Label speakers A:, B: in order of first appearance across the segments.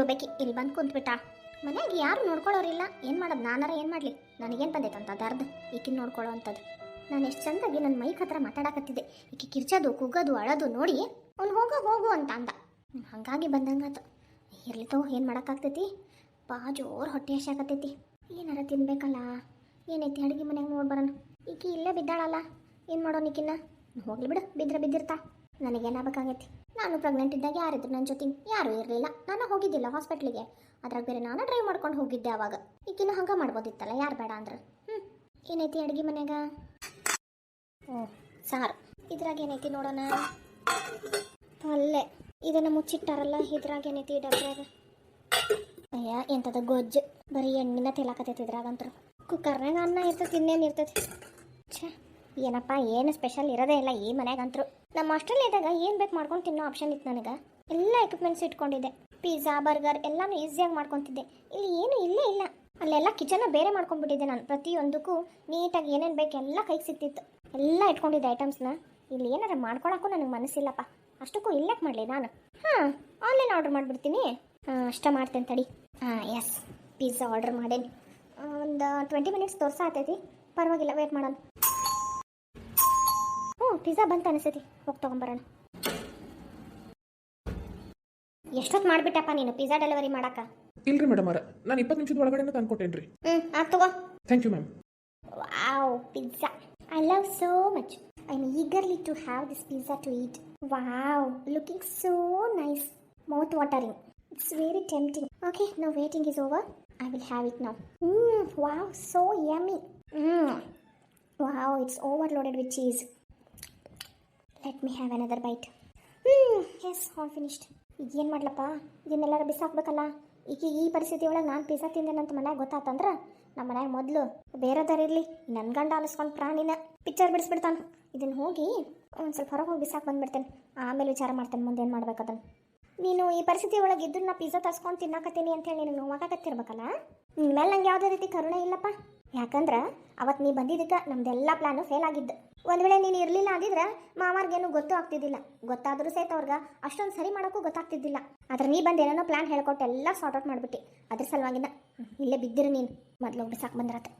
A: ಒಬ್ಬಾಕಿ ಇಲ್ಲಿ ಬಂದು ಕುಂತ್ಬಿಟ್ಟ. ಮನ್ಯಾಗ ಯಾರು ನೋಡ್ಕೊಳ್ಳೋರಿಲ್ಲ. ಏನು ಮಾಡೋದು? ನಾನಾರ ಏನು ಮಾಡಲಿ? ನನಗೇನು ಬಂದೈತೆ ಅಂತ ದರ್ದು ಈಕಿನ ನೋಡ್ಕೊಳ್ಳೋ ಅಂಥದ್ದು. ನಾನು ಎಷ್ಟು ಚಂದಾಗಿ ನನ್ನ ಮೈಕ್ ಹತ್ರ ಮಾತಾಡಕತ್ತಿದ್ದೆ. ಈಕೆ ಕಿರ್ಚೋದು, ಕುಗ್ಗೋದು, ಅಳೋದು ನೋಡಿ ಅವ್ನು ಹೋಗೋ, ಹೋಗು ಅಂತ ಅಂದ. ಹಾಗಾಗಿ ಬಂದಂಗಾತು. ಇರ್ಲಿತೋ ಏನು ಮಾಡೋಕ್ಕಾಗ್ತೈತಿ? ಬಾ, ಜೋರು ಹೊಟ್ಟೆ ಹಸಾಕತ್ತೈತಿ ಏನಾರ ತಿನ್ಬೇಕಲ್ಲ? ಏನೈತಿ ಅಡುಗೆ ಮನ್ಯಾಗ ನೋಡಿ ಬರೋಣ. ಈಕಿ ಇಲ್ಲೇ ಬಿದ್ದಾಳಲ್ಲ. ಏನು ಮಾಡೋಣ ಈಕಿನ್ನ? ಹೋಗ್ಲಿ ಬಿಡು, ಬಿದ್ರೆ ಬಿದ್ದಿರ್ತಾ. ನನಗೇನಾಗಬೇಕಾಗೈತಿ? ನಾನು ಪ್ರೆಗ್ನೆಂಟ್ ಇದ್ದಾಗ ಯಾರಿದ್ರು ನನ್ನ ಜೊತೆ ಯಾರೂ ಇರಲಿಲ್ಲ. ನಾನು ಹೋಗಿದ್ದಿಲ್ಲ ಹಾಸ್ಪಿಟ್ಲಿಗೆ ಅದ್ರಾಗ ಬೇರೆ ನಾನು ಡ್ರೈವ್ ಮಾಡ್ಕೊಂಡು ಹೋಗಿದ್ದೆ ಅವಾಗ. ಈಗಿನ ಹಂಗೆ ಮಾಡ್ಬೋದಿತ್ತಲ್ಲ, ಯಾರು ಬೇಡ ಅಂದ್ರೆ. ಹ್ಞೂ ಏನೈತಿ ಅಡುಗೆ ಮನ್ಯಾಗ? ಓ ಸಾರು. ಇದ್ರಾಗ ಏನೈತಿ ನೋಡೋಣ. ಪಲ್ಲೆ ಇದನ್ನು ಮುಚ್ಚಿಟ್ಟಾರಲ್ಲ, ಇದ್ರಾಗ ಏನೈತಿ ಡಬ್ರಾಗ ಅಯ್ಯ, ಎಂಥದ ಗೊಜ್ಜು. ಬರೀ ಎಣ್ಣಿನ ತೆಲಾಕತೈತಿ ಇದ್ರಾಗಂತರು. ಕುಕ್ಕರ್ನಾಗ ಅನ್ನ ಇರ್ತೈತಿ, ಇನ್ನೇನು ಇರ್ತೈತಿ? ಛ, ಏನಪ್ಪ, ಏನು ಸ್ಪೆಷಲ್ ಇರೋದೇ ಇಲ್ಲ ಈ ಮನ್ಯಾಗಂತರು. ನಮ್ಮ ಆಸ್ಟ್ರೇಲಿಯಾದಾಗ ಏನು ಬೇಕು ಮಾಡ್ಕೊಂಡು ತಿನ್ನೋ ಆಪ್ಷನ್ ಇತ್ತು ನನಗೆ. ಎಲ್ಲ ಎಕ್ವಿಪ್ಮೆಂಟ್ಸ್ ಇಟ್ಕೊಂಡಿದ್ದೆ. ಪಿಜ್ಜಾ ಬರ್ಗರ್ ಎಲ್ಲಾನು ಈಸಿಯಾಗಿ ಮಾಡ್ಕೊತಿದ್ದೆ. ಇಲ್ಲಿ ಏನು ಇಲ್ಲೇ ಇಲ್ಲ. ಅಲ್ಲೆಲ್ಲ ಕಿಚನ್ನ ಬೇರೆ ಮಾಡ್ಕೊಂಡ್ಬಿಟ್ಟಿದ್ದೆ ನಾನು. ಪ್ರತಿಯೊಂದಕ್ಕೂ ನೀಟಾಗಿ ಏನೇನು ಬೇಕು ಎಲ್ಲ ಕೈಗೆ ಸಿಕ್ತಿತ್ತು. ಎಲ್ಲ ಇಟ್ಕೊಂಡಿದ್ದೆ ಐಟಮ್ಸ್ನ ಇಲ್ಲಿ ಏನಾರ ಮಾಡ್ಕೊಳಕ್ಕೂ ನನಗೆ ಮನಸ್ಸಿಲ್ಲಪ್ಪ. ಅಷ್ಟಕ್ಕೂ ಇಲ್ಲಕ್ಕೆ ಮಾಡಲಿ ನಾನು. ಹಾಂ ಆನ್ಲೈನ್ ಆರ್ಡರ್ ಮಾಡಿಬಿಡ್ತೀನಿ. ಹಾಂ, ಅಷ್ಟ ಮಾಡ್ತೇನೆ ತಡಿ. ಹಾಂ ಎಸ್ ಪಿಜ್ಜಾ ಆರ್ಡರ್ ಮಾಡೇನಿ. ಒಂದು ಟ್ವೆಂಟಿ ಮಿನಿಟ್ಸ್ ತೋರ್ಸ ಆತೈತಿ? ಪರವಾಗಿಲ್ಲ ವೇಟ್ ಮಾಡೋಣ. ಪಿಜ್ಜಾ ಬಂತ ಅನಿಸ್ತೈತಿ. ಹೋಗಿ ತೊಗೊಂಬರೋಣ. ಎಷ್ಟೊತ್ತು ಮಾಡಿಬಿಟ್ಟಪ್ಪ ನೀನು ಪಿಜ್ಜಾ ಡೆಲಿವರಿ ಮಾಡಕ್ಕ?
B: ಇಲ್ರಿ ಮೇಡಮ್ ಅವರ ನಾನು ಇಪ್ಪತ್ತು ನಿಮಿಷದ ಒಳಗಡೆ ತಂದ್ಕೊಟ್ಟೇನ್ರಿ.
A: ಹ್ಞೂ ಆಯ್ತು ತಗೋ.
B: Thank you ma'am
A: wow pizza. I love so much I am eagerly to have this pizza to eat wow looking so nice mouth watering it's very tempting okay no waiting is over I will have it now hmm wow so yummy hmm wow it's over loaded with cheese let me have another bite ಹ್ಞೂ yes all finished ಈಗ ಏನು ಮಾಡ್ಲಪ್ಪ? ಇದನ್ನೆಲ್ಲರ ಬಿಸಾಕ್ಬೇಕಲ್ಲ? ಈಗ ಈ ಪರಿಸ್ಥಿತಿ ಒಳಗೆ ನಾನು pizza ತಿಂದೇನಂತ ಮನ್ಯಾಗ ಗೊತ್ತಾತಂದ್ರೆ ನಮ್ಮ ಮನ್ಯಾಗ ಮೊದಲು ಬೇರೆದಾರ ಇರಲಿ ನನ್ನ ಗಂಡ ಅನಿಸ್ಕೊಂಡು ಪ್ರಾಣಿನ ಪಿಕ್ಚರ್ ಬಿಡಿಸ್ಬಿಡ್ತಾನೆ. ಇದನ್ನು ಹೋಗಿ ಒಂದು ಸ್ವಲ್ಪ ಹೊರಗೆ ಹೋಗಿ ಬಿಸಾಕ್ ಬಂದ್ಬಿಡ್ತೇನೆ. ಆಮೇಲೆ ವಿಚಾರ ಮಾಡ್ತೇನೆ, ಮುಂದೆ ಏನು ಮಾಡ್ಬೇಕದನ್ನು ನೀನು ಈ ಪರಿಸ್ಥಿತಿ ಒಳಗೆ ಇದನ್ನ ಪಿಜ್ಜಾ ತರ್ಸ್ಕೊಂಡು ತಿನ್ನಾಕತ್ತೀನಿ ಅಂತೇಳಿ ನಿನಗೆ ನೋವಾಗತ್ತಿರ್ಬೇಕಲ್ಲ ನಿನ್ನ ಮೇಲೆ ನಂಗೆ ಯಾವುದೇ ರೀತಿ ಕರುಣೆ ಇಲ್ಲಪ್ಪ. ಯಾಕಂದ್ರೆ ಅವತ್ತು ನೀ ಬಂದಿದ್ದಕ್ಕೆ ನಮ್ದೆಲ್ಲ ಪ್ಲಾನು ಫೇಲ್ ಆಗಿದ್ದು. ಒಂದು ವೇಳೆ ನೀನು ಇರಲಿಲ್ಲ ಅಂದಿದ್ರೆ ಮಾಮಾರ್ಗೇನು ಗೊತ್ತು ಆಗ್ತಿದ್ದಿಲ್ಲ. ಗೊತ್ತಾದರೂ ಸಹಿತ ಅವ್ರಿಗೆ ಅಷ್ಟೊಂದು ಸರಿ ಮಾಡೋಕ್ಕೂ ಗೊತ್ತಾಗ್ತಿದ್ದಿಲ್ಲ. ಆದ್ರೆ ನೀ ಬಂದು ಏನೇನೋ ಪ್ಲಾನ್ ಹೇಳ್ಕೊಟ್ಟು ಎಲ್ಲ ಸಾರ್ಟ್ ಔಟ್ ಮಾಡಿಬಿಟ್ಟು. ಅದ್ರ ಸಲುವಾಗಿನ ಇಲ್ಲೇ ಬಿದ್ದಿರು ನೀನು. ಮೊದಲು ಹೋಗ್ಬಿಟ್ಟು ಸಾಕು ಬಂದಿರತ್ತೆ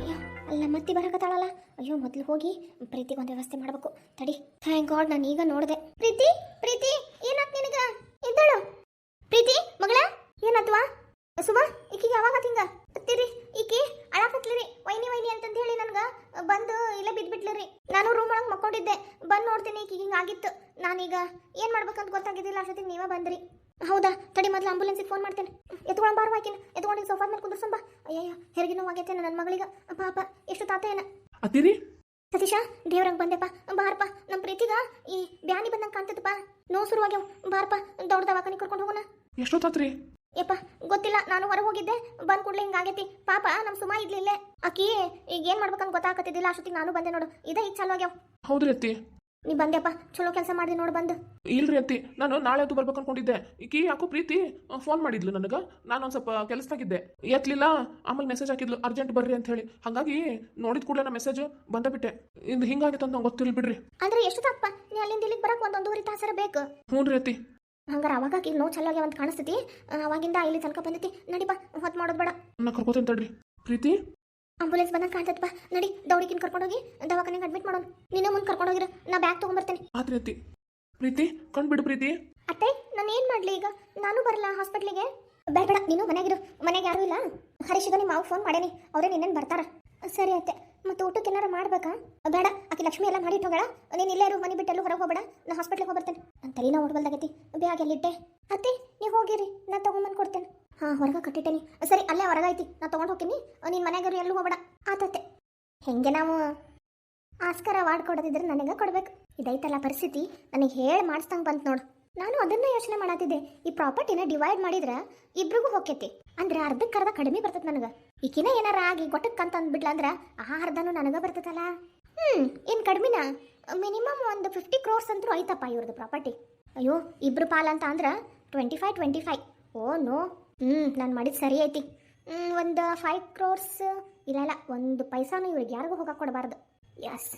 A: ಅಯ್ಯೋ, ಅಲ್ಲ ಮತ್ತೆ ಬರಕತ್ತಾಳಲ್ಲ? ಅಯ್ಯೋ, ಮೊದಲು ಹೋಗಿ ಪ್ರೀತಿಗೆ ಒಂದು ವ್ಯವಸ್ಥೆ ಮಾಡಬೇಕು. ತಡಿ. ಥ್ಯಾಂಕ್ ಗಾಡ್ ನಾನು ಈಗ ನೋಡಿದೆ. ಪ್ರೀತಿ ಪ್ರೀತಿ, ಏನಾತ್ ನಿನಗೆ? ಇದ್ದಾಳು ಪ್ರೀತಿ, ಮಗಳ, ಏನಾತ್ವಾ? ಸುಮಾ, ಈಕಿಗೆ ಯಾವಾಗ ಹಿಂಗ? ಹತ್ತಿರಿ ಈಕಿ? ಅಳಾಕತ್ಲಿರಿ. ವೈನಿ ವೈನಿ ಅಂತಂದು ಹೇಳಿ ನನ್ಗ ಬಂದು ಇಲ್ಲೇ ಬಿದ್ಬಿಟ್ಲಿರಿ. ನಾನು ರೂಮ್ ಒಳಗೆ ಮಕ್ಕೊಂಡಿದ್ದೆ. ಬಂದು ನೋಡ್ತೀನಿ ಈಕಿಗೆ ಹಿಂಗೆ ಆಗಿತ್ತು. ನಾನೀಗ ಏನು ಮಾಡ್ಬೇಕಂತ ಗೊತ್ತಾಗಿದ್ದಿಲ್ಲ. ಅಷ್ಟೊತ್ತಿಗೆ ನೀವೇ ಬಂದ್ರಿ. ಹೌದಾ? ತಡಿ ಮೊದಲು ಆಂಬುಲೆನ್ಸಿಗೆ ಫೋನ್ ಮಾಡ್ತೇನೆ. ಎತ್ಕೊಂಡು ಬಾರ್ ಆಕಿನ. ಎತ್ಕೊಂಡು ಸೋಫಾದ ಮೇಲೆ ಕುಂದ್ರಸಂಬ. ಅಯ್ಯಯ್ಯ ಹೆರಿಗೆ ನೋವಾಗೈತೆ ನನ್ನ ಮಗಳಿಗೆ. ಪಾಪ ಎಷ್ಟು ತಾತ ಏನ?
B: ಅತ್ತೀರಿ?
A: ಸತೀಶ ದೇವ್ರಂಗ್ ಬಂದೆಪ್ಪ ಬಾರಪ್ಪ ನಮ್ಮ ಪ್ರೀತಿಗ ಈ ಬ್ಯಾನಿ ಬಂದಂಗೆ ಕಾಣ್ತದಪ್ಪ. ನೋ ಶುರುವಾಗ್ಯಾವ. ಬಾರಪ್ಪ ದೊಡ್ಡ ದವಾಖಾನೆ ಕರ್ಕೊಂಡು ಹೋಗೋಣ.
B: ಎಷ್ಟೊತ್ತಾತ್ರಿ?
A: ಯಪ್ಪ ಗೊತ್ತಿಲ್ಲ ನಾನು ಹೊರಗೆ ಹೋಗಿದ್ದೆ. ಬಂದ್ ಕೂಡ್ಲೆ ಹಿಂಗಾಗೈತಿ ಪಾಪ ನಮ್ ಸುಮಾ ಇರ್ಲಿಲ್ಲ ಅಕ್ಕಿ ಈಗ ಏನ್ ಮಾಡ್ಬೇಕಂತ ಗೊತ್ತಾಗತ್ತಿದ್ದಿಲ್ಲ ಅಷ್ಟೊತ್ತಿಗೆ ನಾನು ಬಂದೆ ನೋಡು. ಇದೇ ಈಗ ಚಾಲು ಆಗ್ಯಾವ.
B: ಹೌದ್ರಿ ಅತ್ತಿ.
A: ನೀ ಬಂದೆಪ್ಪ ಚಲೋ ಕೆಲಸ ಮಾಡಿ ನೋಡು ಬಂದು.
B: ಇಲ್ರಿ ಅತ್ತಿ ನಾನು ನಾಳೆ ಅದು ಬರ್ಬೇಕು ಅನ್ಕೊಂಡಿದ್ದೆ. ಈಕಿ ಯಾಕೋ ಪ್ರೀತಿ ಫೋನ್ ಮಾಡಿದ್ಲು ನನಗೆ. ನಾನು ಒಂದು ಸ್ವಲ್ಪ ಕೆಲಸದಾಗಿದ್ದೆ ಎತ್ತಲಿಲ್ಲ ಆಮೇಲೆ ಮೆಸೇಜ್ ಹಾಕಿದ್ಲು ಅರ್ಜೆಂಟ್ ಬರ್ರಿ ಅಂತ ಹೇಳಿ. ಹಾಗಾಗಿ ನೋಡಿದ ಕೂಡಲೇ ನಾ ಮೆಸೇಜ್ ಬಂದ ಬಿಟ್ಟೆ. ಇದು ಹಿಂಗಾಗಿತ್ತು ಅಂತ ನಂಗೆ ಗೊತ್ತಿಲ್ಲ ಬಿಡ್ರಿ.
A: ಅಂದ್ರೆ ಎಷ್ಟು ತಪ್ಪ? ನೀ ಅಲ್ಲಿಂದ ಇಲ್ಲಿಗೆ ಬರಕ್ ಒಂದೊಂದು ಒಂದೂವರೆ ತಾಸರ ಬೇಕು.
B: ಹ್ಞೂ ರೀ ಅತ್ತಿ.
A: ಹಂಗಾರ ಅವಾಗ ಈಗ ನೋವು ಚಲೋ ಆಗ್ಯಾವ ಅಂತ ಕಾಣಿಸ್ತೈತಿ ಅವಾಗಿಂದ ಇಲ್ಲಿ ತನಕ ಬಂದೈತಿ. ನಡಿಪ ಹೊತ್ತು ಮಾಡೋದು ಬೇಡ.
B: ನಾ ಕರ್ಕೋತೀನಿ ತಡ್ರಿ. ಪ್ರೀತಿ?
A: ಆಂಬುಲೆನ್ಸ್ ಬಂದಂಗೆ ಕಾಣ್ತೈತಪ್ಪ. ನಡಿ ದೌಡಿಕಿನ ಕರ್ಕೊಂಡೋಗಿ ದವಾಖಾನೆಗೆ ಅಡ್ಮಿಟ್ ಮಾಡೋಣ. ನಿನ್ನ ಮುಂದೆ ಕರ್ಕೊಂಡೋಗಿರ. ನಾ ಬ್ಯಾಗ್ ತೊಗೊಂಡ್ಬರ್ತೇನೆ
B: ಆತ್ರಿ ಅತ್ತಿ. ಪ್ರೀತಿ? ಕಂಡ್ಬಿಡು ಪ್ರೀತಿ.
A: ಅತ್ತೆ ನಾನು ಏನು ಮಾಡಲಿ ಈಗ? ನಾನು ಬರಲ್ಲ ಹಾಸ್ಪಿಟ್ಲಿಗೆ ಬೇಡ ಬೇಡ. ನೀನು ಮನೆಗಿರು. ಮನೆಗೆ ಯಾರೂ ಇಲ್ಲ. ಹರೀಶಿಗ ನಿಮ್ಮ ಮಾವು ಫೋನ್ ಮಾಡೇನಿ. ಅವರೇ ನಿನ್ನೇನು ಬರ್ತಾರ. ಸರಿ ಅತ್ತೆ. ಮತ್ತೆ ಊಟಕ್ಕೆ ಏನಾರ ಮಾಡ್ಬೇಕಾ? ಬೇಡ, ಆಕೆ ಲಕ್ಷ್ಮಿ ಎಲ್ಲ ಮಾಡಿಟ್ಟು ಹೋಗಳ ನೀನು ಇಲ್ಲೇ ಇರು, ಮನೆ ಬಿಟ್ಟೆಲ್ಲೂ ಹೊರಗೆ ಹೋಗಬೇಡ. ನಾ ಹಾಸ್ಪಿಟ್ಲಿಗೆ ಹೋಗ್ಬರ್ತೇನೆ. ನನ್ನ ತಲೆನೋ ಹೊಡ್ಬಲ್ದಾಗೈತಿ ಬ್ಯಾಗ್ ಎಲ್ಲಿಟ್ಟೆ ಅತ್ತೆ, ನೀವು ಹೋಗಿರಿ. ನಾ ತೊಗೊಂಬಂದು ಕೊಡ್ತೇನೆ. ಹಾಂ, ಹೊರಗೆ ಕಟ್ಟಿಟ್ಟೇನಿ. ಸರಿ, ಅಲ್ಲೇ ಹೊರಗೈತಿ ನಾ ತೊಗೊಂಡು ಹೋಗ್ತೀನಿ. ನಿನ್ನ ಮನೆಗಾರು ಎಲ್ಲೂ ಹೋಗ್ಬೇಡ. ಆತತ್ತೆ ಹೆಂಗೆ ನಾವು ಆಸ್ಕರ ವಾರ್ಡ್ ಕೊಡೋದಿದ್ರೆ ನನಗೆ ಕೊಡ್ಬೇಕು. ಇದೈತಲ್ಲ ಪರಿಸ್ಥಿತಿ. ನನಗೆ ಹೇಳಿ ಮಾಡಿಸ್ದಂಗೆ ಬಂತು ನೋಡು. ನಾನು ಅದನ್ನ ಯೋಚನೆ ಮಾಡತ್ತಿದ್ದೆ ಈ ಪ್ರಾಪರ್ಟಿನ ಡಿವೈಡ್ ಮಾಡಿದ್ರೆ ಇಬ್ರಿಗೂ ಹೋಗ್ಯತಿ ಅಂದ್ರೆ ಅರ್ಧಕ್ಕೆ ಅರ್ಧ ಕಡಿಮೆ ಬರ್ತದೆ ನನಗೆ. ಈಕಿನ ಏನಾರ ಆಗಿ ಗೊಟ್ಟಕ್ಕೆ ಅಂತ ಅಂದ್ಬಿಡ್ಲ ಅಂದ್ರೆ ಆ ಅರ್ಧನೂ ನನಗೆ ಬರ್ತದಲ್ಲ. ಹ್ಞೂ ಏನು ಕಡಿಮೆನಾ? ಮಿನಿಮಮ್ ಒಂದು ಫಿಫ್ಟಿ ಕ್ರೋರ್ಸ್ ಅಂತೂ ಐತಪ್ಪ ಇವ್ರದ್ದು ಪ್ರಾಪರ್ಟಿ ಅಯ್ಯೋ ಇಬ್ರು ಪಾಲ್ ಅಂತ ಅಂದ್ರೆ twenty five twenty five oh no. ಹ್ಞೂ ನಾನು ಮಾಡಿದ್ದು ಸರಿ ಐತಿ. ಒಂದು ಫೈವ್ ಕ್ರೋರ್ಸ್ ಇಲ್ಲ ಇಲ್ಲ ಒಂದು ಪೈಸಾನು ಇವ್ರಿಗೆ ಯಾರಿಗೂ ಹೋಗಕ್ಕೆ ಕೊಡಬಾರ್ದು. Yes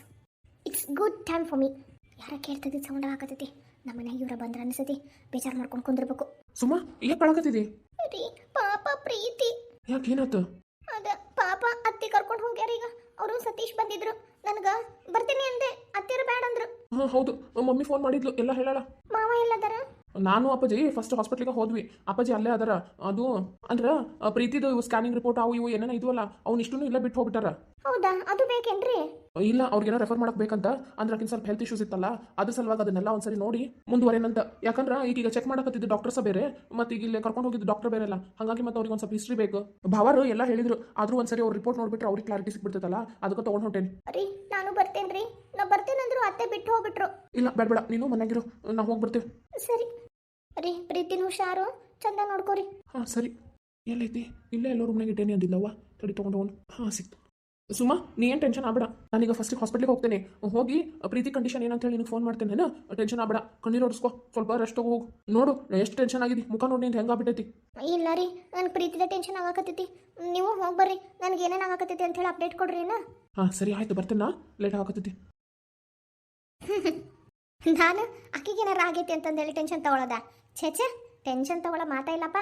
A: it's good time for me ಯಾರ ಕೇಳ್ತದೆ ಸೌಂಡ್ ಹಾಕತೈತಿ? ನಮ್ಮ ಮನ್ಯಾಗ ಇವ್ರ ಬಂದ್ರೆ ಅನ್ಸತಿ. ಬೇಜಾರು ಮಾಡ್ಕೊಂಡು ಕುಂದಿರ್ಬೇಕು.
B: ಸುಮ್ಮ ಯಾಕೆ ಕಳಕತ್ತಿದಿ
A: ರೀ ಪಾಪ ಪ್ರೀತಿ.
B: ಯಾಕೆ ಏನಾತು
A: ಅದ ಪಾಪ ಅತ್ತಿ ಕರ್ಕೊಂಡು ಹೋಗ್ಯಾರ ಈಗ. ಅವರು ಸತೀಶ್ ಬಂದಿದ್ರು. ನನಗ ಬರ್ತೀನಿ ಅಂದೆ. ಅತ್ತಿರ ಬೇಡ ಅಂದ್ರು.
B: ಹ್ಞೂ ಹೌದು. ಮಮ್ಮಿ ಫೋನ್ ಮಾಡಿದ್ಲು. ಎಲ್ಲ ಹೇಳಲ್ಲ
A: ಮಾವ ಎಲ್ಲದರ
B: ನಾನು ಅಪ್ಪಾಜಿ ಫಸ್ಟ್ ಹಾಸ್ಪಿಟ್ಲಿಗೆ ಹೋದ್ವಿ. ಅಪ್ಪಾಜಿ ಅಲ್ಲೇ ಅದರ. ಅದು ಅಂದ್ರೆ ಪ್ರೀತಿದು ಇವು ಸ್ಕ್ಯಾನಿಂಗ್ ರಿಪೋರ್ಟ್ ಅವು ಇವು ಏನೇನ ಇದ್ವಲ್ಲ ಅವ್ನು ಇಷ್ಟೂ ಇಲ್ಲ ಬಿಟ್ಟು ಹೋಗ್ಬಿಟ್ಟಾರ.
A: ಹೌದಾ? ಅದು ಬೇಕೇನ್ರಿ?
B: ಇಲ್ಲ ಅವ್ರಿಗೇನೋ ರೆಫರ್ ಮಾಡಕ್ ಬೇಕಂತ ಅಂದ್ರೆ ಆಕಿನ ಸ್ವಲ್ಪ ಹೆಲ್ತ್ ಇಶ್ಯೂಸ್ ಇತ್ತಲ್ಲ ಅದ್ರ ಸಲುವಾಗಿ ಅದನ್ನೆಲ್ಲ ಒಂದ್ಸರಿ ನೋಡಿ ಮುಂದುವರೇನಂತ ಯಾಕಂದ್ರೆ ಈಗೀಗ ಚೆಕ್ ಮಾಡಕತ್ತಿದ್ದು ಡಾಕ್ಟರ್ಸ ಬೇರೆ ಮತ್ತೆ ಈಗ ಇಲ್ಲಿ ಕರ್ಕೊಂಡು ಹೋಗಿದ್ದು ಡಾಕ್ಟರ್ ಬೇರೆ ಅಲ್ಲ ಹಾಗಾಗಿ ಮತ್ತೆ ಅವ್ರಿಗೆ ಒಂದು ಸ್ವಲ್ಪ ಹಿಸ್ಟ್ರಿ ಬೇಕು. ಭಾವರು ಎಲ್ಲ ಹೇಳಿದ್ರು ಆದ್ರೂ ಒಂದ್ಸರಿ ಅವ್ರ ರಿಪೋರ್ಟ್ ನೋಡ್ಬಿಟ್ರೆ ಅವ್ರಿಗೆ ಕ್ಲಾರಿಟಿ ಸಿಕ್ಬಿಡ್ತೈತಲ್ಲ ಅದಕ್ಕೆ ತಗೊಂಡ್ ಹೊಂಟೇನಿ.
A: ರೀ ನಾನು ಬರ್ತೇನ್ರಿ ನಾ ಬರ್ತೇನಂದ್ರು ಅತ್ತೆ ಬಿಟ್ಟು ಹೋಗ್ಬಿಟ್ರು.
B: ಇಲ್ಲ ಬೇಡ ಬೇಡ ನೀನು ಮನೆಗಿರು ನಾವು ಹೋಗಿ ಬರ್ತೀವಿ.
A: ಸರಿ. ರೀ ಪ್ರೀತಿನ ಹುಷಾರು ಚಂದ ನೋಡ್ಕೋರಿ.
B: ಹಾ ಸರಿ. ಎಲ್ಲೈತಿ? ಇಲ್ಲೇ ಎಲ್ಲೋ ರೂಮ್ನಾಗ ಇಟ್ಟೇನಿ ಅಂದಿಲ್ಲವ್ವ ತಡಿ ತೊಗೊಂಡು ಹೋಗೋಣ. ಹಾಂ ಸಿಕ್ತು. ಸುಮಾ ನೀ ಏನು ಟೆನ್ಷನ್ ಆಗ್ಬೇಡ. ನಾನೀಗ ಫಸ್ಟಿಗೆ ಹಾಸ್ಪಿಟ್ಲಿಗೆ ಹೋಗ್ತೇನೆ. ಹೋಗಿ ಪ್ರೀತಿ ಕಂಡೀಷನ್ ಏನಂತ ಹೇಳಿ ನಿನಗೆ ಫೋನ್ ಮಾಡ್ತೇನೆ ನಾನು ಟೆನ್ಷನ್ ಆಗ್ಬೇಡ. ಕಣ್ಣೀರು ಓಡಿಸ್ಕೋ ಸ್ವಲ್ಪ ರೆಸ್ಟ್ ಹೋಗು. ನೋಡು ಎಷ್ಟು ಟೆನ್ಷನ್ ಆಗಿದೆ? ಮುಖ ನೋಡಿ ನಿಂದು ಹೆಂಗಾಗ್ಬಿಟ್ಟೈತಿ
A: ಇಲ್ಲ ರೀ. ನಾನು ಪ್ರೀತಿದ ಟೆನ್ಷನ್ ಆಗಕತ್ತೈತಿ. ನೀವು ಹೋಗಿ ಬರ್ರಿ. ನನಗೆ ಏನೇನು ಆಗಾಕತ್ತೈತಿ ಅಂತ ಹೇಳಿ ಅಪ್ಡೇಟ್ ಕೊಡ್ರಿ ಏನ
B: ಹಾಂ ಸರಿ ಆಯ್ತು. ಬರ್ತೇನೆ ಲೇಟ್ ಆಗಕತ್ತೈತಿ.
A: ನಾನು ಅಕ್ಕಿಗೆ ಏನಾರು ಆಗೈತಿ ಅಂತಂದೇಳಿ ಟೆನ್ಷನ್ ತಗೊಳ್ಳೋದ ಛೇ ಛೇ. ಟೆನ್ಷನ್ ತಗೊಳ್ಳೋ ಮಾತಾ ಇಲ್ಲಪ್ಪ.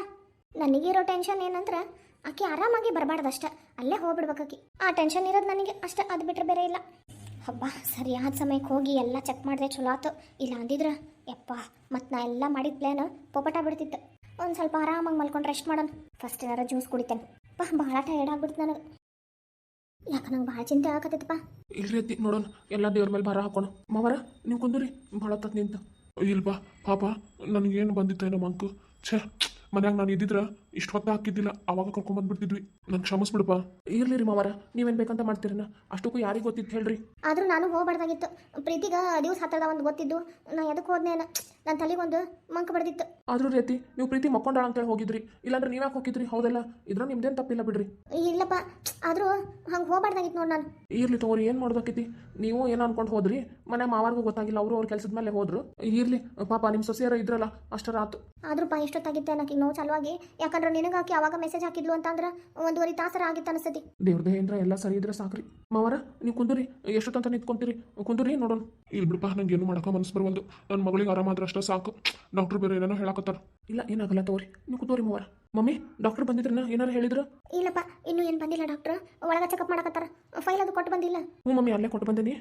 A: ನನಗಿರೋ ಟೆನ್ಷನ್ ಏನಂದ್ರೆ ಆಕೆ ಆರಾಮಾಗಿ ಬರಬಾರ್ದು ಅಷ್ಟೆ. ಅಲ್ಲೇ ಹೋಗ್ಬಿಡ್ಬೇಕಾಕಿ ಆ ಟೆನ್ಷನ್ ಇರೋದು ನನಗೆ ಅಷ್ಟೇ, ಅದು ಬಿಟ್ಟರೆ ಬೇರೆ ಇಲ್ಲ. ಹಬ್ಬ, ಸರಿಯಾದ ಸಮಯಕ್ಕೆ ಹೋಗಿ ಎಲ್ಲ ಚೆಕ್ ಮಾಡಿದೆ, ಚಲೋ ಆತು. ಇಲ್ಲ ಅಂದಿದ್ರೆ, ಯಪ್ಪ, ಮತ್ತು ನಾ ಎಲ್ಲ ಮಾಡಿದ ಪ್ಲ್ಯಾನ್ ಪೊಪಟ ಬಿಡ್ತಿತ್ತು. ಒಂದು ಸ್ವಲ್ಪ ಆರಾಮಾಗಿ ಮಲ್ಕೊಂಡು ರೆಸ್ಟ್ ಮಾಡೋಣ. ಫಸ್ಟ್ ಏನಾರ ಜ್ಯೂಸ್ ಕುಡಿತೇನೆ. ಪಾ, ಭಾಳ ಟೈರ್ಡ್ ಆಗ್ಬಿಡ್ತು ನನಗೆ. ಯಾಕೆ ನಂಗೆ ಭಾಳ ಚಿಂತೆ ಆಗತ್ತೈತಪ್ಪ
B: ಅತ್ತಿ, ನೋಡೋಣ. ಎಲ್ಲ ದೇವ್ರ ಮೇಲೆ ಭಾರ ಹಾಕೋಣ. ಮಾವರ, ನೀವು ಕುಂದ್ರಿ. ಭಾಳ ಹೊತ್ತತ್ ನಿಂತ. ಇಲ್ವಾ ಪಾಪ, ನನಗೇನು ಬಂದಿತ್ತೇನೋ ಮಂಕು. ಛ, ಮನ್ಯಾಗ ನಾನು ಇದ್ದಿದ್ರ ಇಷ್ಟು ಹೊತ್ತ ಹಾಕಿದ್ದಿಲ್ಲ ಅವಾಗ ಕರ್ಕೊಂಡ್ ಬಂದ್ಬಿಡ್ತಿದ್ವಿ. ನನ್ ಕ್ಷಮಿಸ್ಬಿಡಪ್ಪ. ಇರ್ಲಿ ರೀ ಮಾವಾರ ನೀವೇನ್ ಬೇಕಂತ ಮಾಡ್ತೀರನ ಅಷ್ಟಕ್ಕೂ ಯಾರಿಗೆ ಗೊತ್ತಿತ್ತು ಹೇಳ್ರಿ.
A: ಆದ್ರೂ ನಾನು ಹೋಗ್ಬಾರ್ದಾಗಿತ್ತು. ಪ್ರೀತಿಗ ದಿವಸ ಹತ್ತದ ಒಂದು ಗೊತ್ತಿದ್ದು. ನಾ ಎದಕ್ಕೆ ಹೋದ್ನೆ ನನ್ನ ತಲೆಗೊಂದು ಮಂಕ ಬಡ್ದಿತ್ತು.
B: ಆದ್ರೂ ರೀತಿ ನೀವು ಪ್ರೀತಿ ಮಕ್ಕೊಂಡಾಳ ಅಂತೇಳಿ ಹೋಗಿದ್ರಿ. ಇಲ್ಲಾಂದ್ರೆ ನೀವ್ಯಾಕೆ ಹೋಗಿದ್ರಿ? ಹೌದಲ್ಲ? ಇದ್ರ ನಿಮ್ದೇನ್ ತಪ್ಪಿಲ್ಲ ಬಿಡ್ರಿ.
A: ಇಲ್ಲಪ್ಪ. ಆದ್ರೂ ಹಂಗೆ ಹೋಗ್ಬಾರ್ದಾಗಿತ್ತು ನೋಡಿ ನಾನು.
B: ಇರ್ಲಿ ತಗೋರಿ ಏನ್ ಮಾಡ್ಬೇಕೈತಿ ನೀವು ಏನು ಅನ್ಕೊಂಡು ಹೋದ್ರಿ? ಮನೆ ಮಾವಾರ್ಗೂ ಗೊತ್ತಾಗಿಲ್ಲ ಅವರು ಅವ್ರ ಕೆಲಸದ ಮೇಲೆ ಹೋದ್ರು. ಇರ್ಲಿ ಪಾಪ ನಿಮ್ ಸೊಸೆಯರ ಇದ್ರಲ್ಲ ಅಷ್ಟರ ಆತು
A: ಆದ್ರೂ ಪಾ ಎಷ್ಟೊತ್ತಾಗಿತ್ತೆ ನನಗೆ ನೋವು ಚಾಲುವಾಗಿ ಯಾಕಂದ್ರೆ ನಿನಗೆ ನಿನಗಾಕಿ ಅವಾಗ ಮೆಸೇಜ್ ಹಾಕಿದ್ಲು ಅಂತಂದ್ರೆ ಒಂದೂವರೆ ತಾಸರ ಆಗಿತ್ತು ಅನಿಸ್ತತಿ.
B: ದೇವ್ರದ ಏನ್ರ ಎಲ್ಲ ಸರಿ ಇದ್ರೆ ಸಾಕ್ರಿ. ಮಾವರ, ನೀವು ಕುಂದ್ರಿ. ಎಷ್ಟೊತ್ತಂತ ನಿಂತ್ಕೊಂತೀರಿ? ಕುಂದ್ರಿ, ನೋಡೋಣ. ಇಲ್ಲಿ ಬಿಡಪ್ಪ ನಂಗೆ ಏನು ಮಾಡಕ ಮನಸ್ಸು ಬರವಲ್ದು. ನನ್ನ ಮಗಳಿಗೆ ಆರಾಮಾದ್ರೆ ಅಷ್ಟೇ ಸಾಕು. ಡಾಕ್ಟರ್ ಬೇರೆ ಏನೇನೋ ಹೇಳಕತ್ತಾರ. ಇಲ್ಲ, ಏನಾಗಲ್ಲ ತಗೋರಿ. ನೀವು ಕುಂದೋರಿ ಮಾವರ. ಮಮ್ಮಿ ಡಾಕ್ಟರ್ ಬಂದಿದ್ರನ? ಏನಾರು ಹೇಳಿದ್ರು?
A: ಇಲ್ಲಪ್ಪ ಇನ್ನು ಏನು ಬಂದಿಲ್ಲ ಡಾಕ್ಟರ್ ಒಳಗ ಚೆಕಪ್ ಮಾಡಕತ್ತಾರ. ಫೈಲ್ ಅದು ಕೊಟ್ಟು ಬಂದಿಲ್ಲ.
B: ಹ್ಞೂ ಮಮ್ಮಿ ಅಲ್ಲೇ ಕೊಟ್ಟು ಬಂದೀನಿ.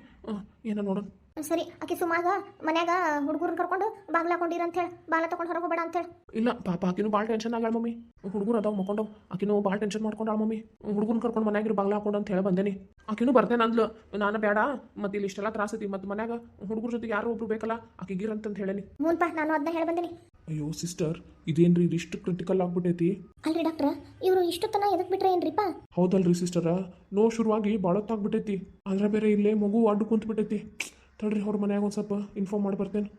B: ಏನೋ ನೋಡು.
A: ಸರಿ ಆಕೆ ಸುಮಾಗ ಮನ್ಯಾಗ ಹುಡುಗರನ್ನ ಕರ್ಕೊಂಡು ಬಾಗ್ಲ ಹಾಕೊಂಡಿರ ಅಂತ ಹೇಳಿ ಬಾಗ್ಲ ತಗೊಂಡು ಹೊರಗೆ ಹೋಗ್ಬೇಡ ಅಂತ ಹೇಳಿ
B: ಇಲ್ಲ ಪಾಪ ಆಕಿನೂ ಭಾಳ ಟೆನ್ಷನ್ ಆಗಾಳ ಮಮ್ಮಿ. ಹುಡುಗರು ಅದಾವ ಮಕ್ಕೊಂಡವ್. ಆಕಿನೂ ಭಾಳ ಟೆನ್ಷನ್ ಮಾಡ್ಕೊಂಡಾಳ ಮಮ್ಮಿ. ಹುಡುಗರನ್ನ ಕರ್ಕೊಂಡು ಮನ್ಯಾಗಿರು ಬಾಗ್ಲ ಹಾಕೊಂಡು ಅಂತ ಹೇಳಿ ಬಂದೇನಿ. ಆಕಿನೂ ಬರ್ತೇನೆ ಅಂದ್ಲು ನಾನು ಬೇಡ ಮತ್ತೆ ಇಲ್ಲಿ ಇಷ್ಟೆಲ್ಲ ತ್ರಾಸೈತಿ ಮತ್ತೆ ಮನ್ಯಾಗ ಹುಡುಗರ ಜೊತೆ ಯಾರು ಒಬ್ರು ಬೇಕಲ್ಲ ಆಕಿಗಿರಂತಂತ ಹೇಳೇನಿ.
A: ಮೂನ್ಪ ನಾನು ಅದನ್ನ ಹೇಳಿ ಬಂದೇನಿ.
B: ಅಯ್ಯೋ ಸಿಸ್ಟರ್ ಇದೇನ್ರಿ ಇದಿಷ್ಟು ಕ್ರಿಟಿಕಲ್ ಆಗ್ಬಿಟ್ಟೈತಿ
A: ಅಲ್ರಿ ಡಾಕ್ಟ್ರ ಇವರು ಇಷ್ಟು ತನ ಎದಕ್ ಬಿಟ್ರೆ ಏನ್ರಿಪ್ಪ
B: ಹೌದಲ್ರಿ ಸಿಸ್ಟರ ನೋ ಶುರುವಾಗಿ ಬಾಳತ್ತಾಗ್ಬಿಟ್ಟೈತಿ ಅದ್ರ ಬೇರೆ ಇಲ್ಲೇ ಮಗು ಅಡ್ಡು ಕುಂತ್ಬಿಟ್ಟೈತಿ ತಡ್ರಿ ಅವ್ರ ಮನ್ಯಾಗ ಒಂದು ಸ್ವಲ್ಪ ಇನ್ಫಾರ್ಮ್ ಮಾಡಿ ಬರ್ತೇನೆ.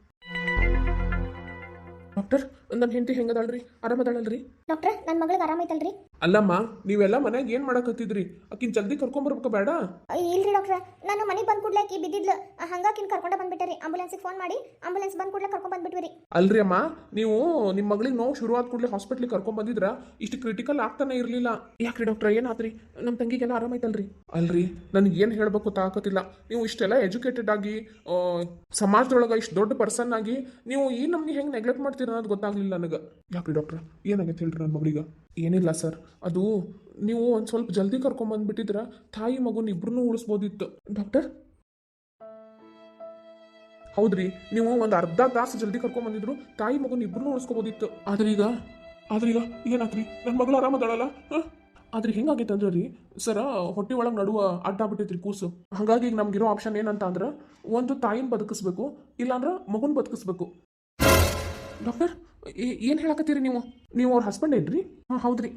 B: ಡಾಕ್ಟರ್ ನನ್ನ ಹೆಂಡತಿ ಹೆಂಗದಾಳ್ರಿ ಆರಾಮದಾಳಲ್ರಿ
A: ಡಾಕ್ಟ್ರ ನನ್ನ ಮಗಳಿಗೆ ಆರಾಮೈತಲ್ರಿ
B: ಅಲ್ಲಮ್ಮ ನೀವೆಲ್ಲ ಮನ್ಯಾಗ ಏನು ಮಾಡಕತ್ತಿದ್ರಿ ಆಕಿನ ಜಲ್ದಿ ಕರ್ಕೊಂಬರ್ಬೇಕು ಬೇಡ.
A: ಇಲ್ರಿ ಡಾಕ್ಟ್ರ. ನಾನು ಮನೆಗೆ ಬಂದ್ ಕೂಡ್ಲೆ ಆಕಿ ಬಿದ್ದಿದ್ಲು. ಹಂಗಾಕಿನ್ ಕರ್ಕೊಂಡ ಬಂದ್ಬಿಟ್ಟರಿ. ಆಂಬುಲೆನ್ಸ್ ಆಂಬುಲೆನ್ಸಿಗೆ ಫೋನ್ ಮಾಡಿ ಆಂಬುಲೆನ್ಸ್ ಬಂದ್ ಕೂಡ್ಲೆ ಕರ್ಕೊಂಡ್ ಬಂದ್ಬಿಟ್ವಿ
B: ಅಲ್ರಿ ಅಮ್ಮ ನೀವು ನಿಮ್ಮ ಮಗಳಿಗೆ ನೋವು ಶುರುವಾದ ಕೂಡಲೇ ಹಾಸ್ಪಿಟ್ಲಿಗೆ ಕರ್ಕೊಂಡ್ ಬಂದಿದ್ರ ಇಷ್ಟು ಕ್ರಿಟಿಕಲ್ ಆಗ್ತಾನೆ ಇರಲಿಲ್ಲ. ಯಾಕ್ರಿ ಡಾಕ್ಟರ್ ಏನಾತ್ರಿ ನಮ್ಮ ತಂಗಿಗೆಲ್ಲ ಆರಾಮಾಯ್ತಲ್ರಿ ಅಲ್ರಿ ನನಗೆ ಏನು ಹೇಳಬೇಕು ತಾಕತ್ತಿಲ್ಲ ನೀವು ಇಷ್ಟೆಲ್ಲ ಎಜುಕೇಟೆಡ್ ಆಗಿ ಸಮಾಜದೊಳಗೆ ಇಷ್ಟು ದೊಡ್ಡ ಪರ್ಸನ್ ಆಗಿ ನೀವು ಈ ನಮ್ಗೆ ಹೆಂಗೆ ನೆಗ್ಲೆಕ್ಟ್ ಮಾಡ್ತೀರ ಅನ್ನೋದು ಗೊತ್ತಾಗ್ಲಿಲ್ಲ ನನಗೆ. ಯಾಕ್ರಿ ಡಾಕ್ಟ್ರ ಏನಾಗೈತೆ ಹೇಳ್ರಿ ನನ್ನ ಮಗಳಿಗೆ? ಏನಿಲ್ಲ ಸರ್. ಅದು ನೀವು ಒಂದು ಸ್ವಲ್ಪ ಜಲ್ದಿ ಕರ್ಕೊಂಬಂದ್ಬಿಟ್ಟಿದ್ರ ತಾಯಿ ಮಗುನ ಇಬ್ರು ಉಳಿಸ್ಬೋದಿತ್ತು. ಡಾಕ್ಟರ್? ಹೌದ್ರಿ, ನೀವು ಒಂದು ಅರ್ಧ ತಾಸು ಜಲ್ದಿ ಕರ್ಕೊಂಬಂದಿದ್ರು ತಾಯಿ ಮಗುನ ಇಬ್ರು ಉಳಿಸ್ಕೋಬೋದಿತ್ತು. ಆದ್ರೆ ಈಗ ಆದ್ರೆ ಈಗ ಏನಾತ್ರಿ? ನನ್ನ ಮಗಳು ಆರಾಮದಾಳಲ್ಲ ಹಾಂ? ಆದ್ರೆ ಹೆಂಗಾಗೈತೆ ಅಂದ್ರೆ ರೀ, ಸರ ಹೊಟ್ಟೆ ಒಳಗೆ ನಡುವ ಅಡ್ಡ ಅಡ್ಡಾಗ್ಬಿಟ್ಟೈತ್ರಿ ಕೂಸು. ಹಾಗಾಗಿ ಈಗ ನಮ್ಗಿರೋ ಆಪ್ಷನ್ ಏನಂತ ಅಂದ್ರೆ ಒಂದು ತಾಯಿನ ಬದುಕಿಸ್ಬೇಕು, ಇಲ್ಲಾಂದ್ರೆ ಮಗುನ ಬದುಕಿಸ್ಬೇಕು. ಡಾಕ್ಟರ್ ಏನು ಹೇಳಕತ್ತೀರಿ ನೀವು? ನೀವು ಅವ್ರ ಹಸ್ಬೆಂಡ್ ಏನ್ರಿ? ಹಾಂ, ಹೌದ್ರಿ.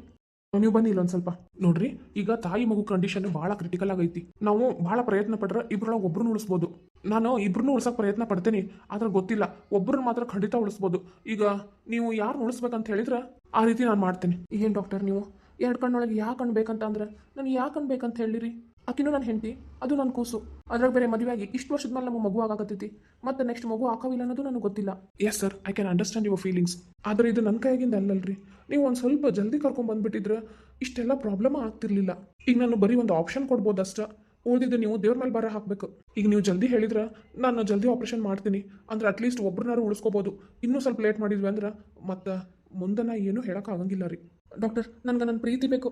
B: ನೀವು ಬನ್ನಿ ಇಲ್ಲೊಂದು ಸ್ವಲ್ಪ. ನೋಡ್ರಿ ಈಗ ತಾಯಿ ಮಗು ಕಂಡೀಷನ್ ಭಾಳ ಕ್ರಿಟಿಕಲ್ ಆಗೈತಿ. ನಾವು ಭಾಳ ಪ್ರಯತ್ನ ಪಟ್ರೆ ಇಬ್ರೊಳಗೆ ಒಬ್ರನ್ನ ಉಳಿಸ್ಬೋದು. ನಾನು ಇಬ್ರನ್ನೂ ಉಳ್ಸೋಕೆ ಪ್ರಯತ್ನ ಪಡ್ತೇನೆ ಆದ್ರೆ ಗೊತ್ತಿಲ್ಲ. ಒಬ್ರನ್ನ ಮಾತ್ರ ಖಂಡಿತ ಉಳಿಸ್ಬೋದು. ಈಗ ನೀವು ಯಾರನ್ನ ಉಳಿಸ್ಬೇಕಂತ ಹೇಳಿದ್ರೆ ಆ ರೀತಿ ನಾನು ಮಾಡ್ತೇನೆ. ಏನು ಡಾಕ್ಟರ್ ನೀವು? ಎರಡು ಕಣ್ಣೊಳಗೆ ಯಾಕೆ ಕಣ್ಣು ಬೇಕಂತ ಅಂದ್ರೆ ನನಗೆ ಯಾಕೆ ಕಣ್ಣು ಬೇಕಂತ ಹೇಳಿರಿ? ಆಕಿನೂ ನನ್ನ ಹೆಂಡತಿ, ಅದು ನನ್ನ ಕೂಸು. ಅದ್ರಾಗ ಬೇರೆ ಮದುವೆಯಾಗಿ ಇಷ್ಟು ವರ್ಷದ ಮೇಲೆ ನಮ್ಮ ಮಗು ಆಗಾಕತ್ತೈತಿ. ಮತ್ತೆ ನೆಕ್ಸ್ಟ್ ಮಗು ಹಾಕೋವಿಲ್ಲ ಅನ್ನೋದು ನನಗೆ ಗೊತ್ತಿಲ್ಲ. Yes sir I can understand your feelings ಆದರೆ ಇದು ನನ್ನ ಕೈಯಾಗಿಂದ ಅಲ್ಲಲ್ರಿ. ನೀವು ಒಂದು ಸ್ವಲ್ಪ ಜಲ್ದಿ ಕರ್ಕೊಂಡು ಬಂದ್ಬಿಟ್ಟಿದ್ರೆ ಇಷ್ಟೆಲ್ಲ ಪ್ರಾಬ್ಲಮ್ ಆಗ್ತಿರ್ಲಿಲ್ಲ. ಈಗ ನಾನು ಬರೀ ಒಂದು ಆಪ್ಷನ್ ಕೊಡ್ಬೋದು ಅಷ್ಟ ಉಳಿದಿದ್ದು ನೀವು ದೇವ್ರ ಮೇಲೆ ಬರ ಹಾಕಬೇಕು. ಈಗ ನೀವು ಜಲ್ದಿ ಹೇಳಿದ್ರೆ ನಾನು ಜಲ್ದಿ ಆಪ್ರೇಷನ್ ಮಾಡ್ತೀನಿ. ಅಂದ್ರೆ ಅಟ್ಲೀಸ್ಟ್ ಒಬ್ಬರನ್ನಾರು ಉಳಿಸ್ಕೋಬೋದು. ಇನ್ನೂ ಸ್ವಲ್ಪ ಲೇಟ್ ಮಾಡಿದ್ವಿ ಅಂದ್ರೆ ಮತ್ತು ಮುಂದೆ ನಾ ಏನೂ ಹೇಳೋಕ್ಕಾಗಂಗಿಲ್ಲ ರೀ. ಡಾಕ್ಟರ್ ನನಗೆ ನನ್ನ ಪ್ರೀತಿ ಬೇಕು.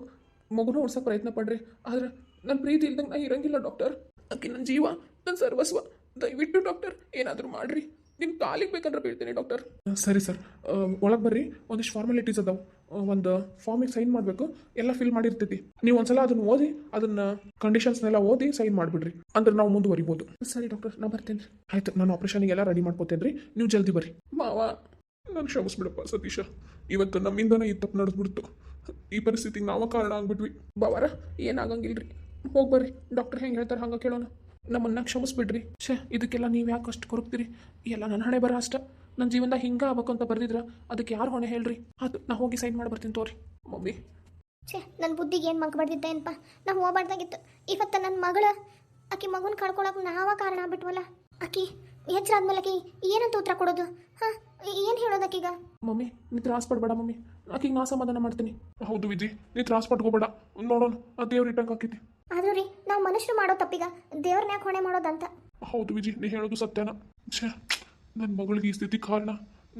B: ಮಗುನೂ ಉಳ್ಸೋಕೆ ಪ್ರಯತ್ನ ಪಡ್ರಿ. ಆದ್ರೆ ನನ್ನ ಪ್ರೀತಿ ಇಲ್ದಂಗೆ ನಾ ಇರಂಗಿಲ್ಲ ಡಾಕ್ಟರ್ ಅಕ್ಕಿ ನನ್ನ ಜೀವ ನನ್ನ ಸರ್ವಸ್ವ. ದಯವಿಟ್ಟು ಡಾಕ್ಟರ್ ಏನಾದರೂ ಮಾಡ್ರಿ. ನಿಮ್ಮ ಕಾಲಿಗೆ ಬೇಕಂದ್ರೆ ಬೀಳ್ತೀನಿ ಡಾಕ್ಟರ್ ಸರಿ ಸರ್. ಒಳಗೆ ಬರ್ರಿ. ಒಂದಿಷ್ಟು ಫಾರ್ಮಾಲಿಟೀಸ್ ಅದಾವೆ. ಒಂದು ಫಾರ್ಮಿಗೆ ಸೈನ್ ಮಾಡಬೇಕು. ಎಲ್ಲ ಫಿಲ್ ಮಾಡಿರ್ತೈತಿ. ನೀವು ಒಂದ್ಸಲ ಅದನ್ನ ಓದಿ ಅದನ್ನ ಕಂಡೀಷನ್ಸ್ನೆಲ್ಲ ಓದಿ ಸೈನ್ ಮಾಡಿಬಿಡ್ರಿ. ಅಂದ್ರೆ ನಾವು ಮುಂದುವರಿಬೋದು. ಸರಿ ಡಾಕ್ಟರ್ ನಾ ಬರ್ತೇನೆ ರೀ ಆಯ್ತು ನಾನು ಆಪ್ರೇಷನ್ಗೆಲ್ಲ ರೆಡಿ ಮಾಡ್ಕೋತೇನೆ ರೀ ನೀವು ಜಲ್ದಿ ಬರ್ರಿ. ಮಾವ. ನಾನು ಕ್ಷಮಿಸ್ಬಿಡಪ್ಪ ಸತೀಶ. ಇವತ್ತು ನಮ್ಮಿಂದನೇ ಈ ತಪ್ಪು ನಡೆದ್ಬಿಡ್ತು. ಈ ಪರಿಸ್ಥಿತಿಗೆ ನಾವ ಕಾರಣ ಆಗ್ಬಿಟ್ವಿ. ಬಾವಾರ ಏನಾಗಂಗಿಲ್ರಿ. ಹೋಗಿ ಬರ್ರಿ ಡಾಕ್ಟರ್ ಹೆಂಗೆ ಹೇಳ್ತಾರೆ ಹಂಗೆ ಕೇಳೋಣ. ನಮ್ಮನ್ನ ಕ್ಷಮಿಸ್ಬಿಡ್ರಿ. ಛೇ ಇದಕ್ಕೆಲ್ಲ ನೀವು ಯಾಕೆ ಅಷ್ಟು ಕೊರಗ್ತೀರಿ ಎಲ್ಲ ನನ್ನ ಹಣೆ ಬರ ಅಷ್ಟ. ನನ್ನ ಜೀವನದಾಗ ಹಿಂಗೆ ಆಗ್ಬೇಕು ಅಂತ ಬರ್ದಿದ್ರ ಅದಕ್ಕೆ ಯಾರು ಹೊಣೆ ಹೇಳ್ರಿ? ಅದು ನಾ ಹೋಗಿ ಸೈನ್ ಮಾಡಿ ಬರ್ತೀನಿ ತೋರಿ. ಮಮ್ಮಿ.
A: ಛೇ ನನ್ನ ಬುದ್ಧಿಗೆ ಏನು ಮಂಕ್ ಬಡ್ದಿದ್ದೇನಪ್ಪ ನಾ ಹೋಗ್ಬಾರ್ದಾಗಿತ್ತು ಇವತ್ತು ನನ್ನ ಮಗಳ ಆಕಿ ಮಗುನ ಕಳ್ಕೊಳಕ್ಕೆ ನಾವ ಕಾರಣ ಆಗ್ಬಿಟ್ವಲ್ಲ? ಆಕಿ ಹೆಚ್ಚರಾದ್ಮೇಲೆ ಆಕಿ ಏನಂತ ಉತ್ತರ ಕೊಡೋದು? ಹಾಂ ಏನು ಹೇಳೋದು ಆಕೀಗ?
B: ಮಮ್ಮಿ ನೀ ತ್ರಾಸ ಪಡ್ಬೇಡ ಮಮ್ಮಿ. ಆಕಿಗೆ ನಾ ಸಮಾಧಾನ ಮಾಡ್ತೀನಿ. ಹೌದು ವಿಜಿ ನೀ ತ್ರಾಸ ಪಡ್ಕೋಬೇಡ ನೋಡೋಣ ಆ ದೇವ್ರ ಇಟ್ಟಂಗೆ ಆಕೈತಿ
A: ಆದ್ರೂ ರೀ ನಾವು ಮನುಷ್ಯರು ಮಾಡೋ ತಪ್ಪಿಗ ದೇವ್ರನ್ನ ಯಾಕೆ ಹೊಣೆ ಮಾಡೋದಂತ.
B: ಹೌದು ವಿಜಿ ನೀ ಹೇಳೋದು ಸತ್ಯನ. ಛೇ ನನ್ನ ಮಗಳಿಗೆ ಈ ಸ್ಥಿತಿ ಕಾರಣ.